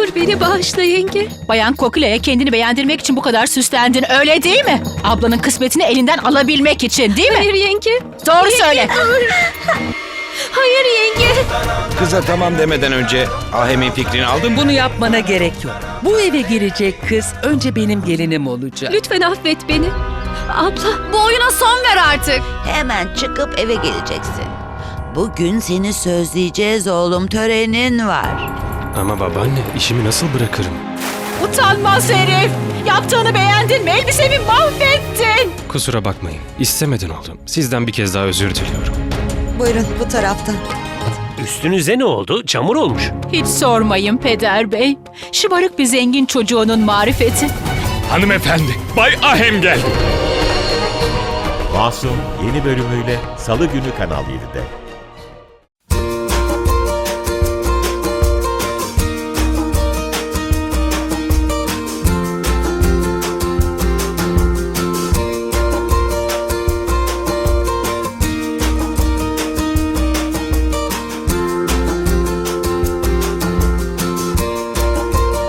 olur beni bağışla yenge. Bayan Kokile'ye kendini beğendirmek için bu kadar süslendin öyle değil mi? Ablanın kısmetini elinden alabilmek için değil mi? Hayır yenge. Doğru söyle. Hayır yenge. Kıza tamam demeden önce Ahem'in fikrini aldın mı? Bunu yapmana gerek yok. Bu eve girecek kız önce benim gelinim olacak. Lütfen affet beni. Abla. Bu oyuna son ver artık. Hemen çıkıp eve geleceksin. Bugün seni sözleyeceğiz oğlum törenin var. Ama babaanne işimi nasıl bırakırım? Utanmaz herif. Yaptığını beğendin mi? Elbisemi mahvettin. Kusura bakmayın. İstemeden oldum. Sizden bir kez daha özür diliyorum. Buyurun bu taraftan. Üstünüze ne oldu? Çamur olmuş. Hiç sormayın peder bey. Şımarık bir zengin çocuğunun marifeti. Hanımefendi, Bay Ahem geldi. Masum yeni bölümüyle Salı günü Kanal 7'de.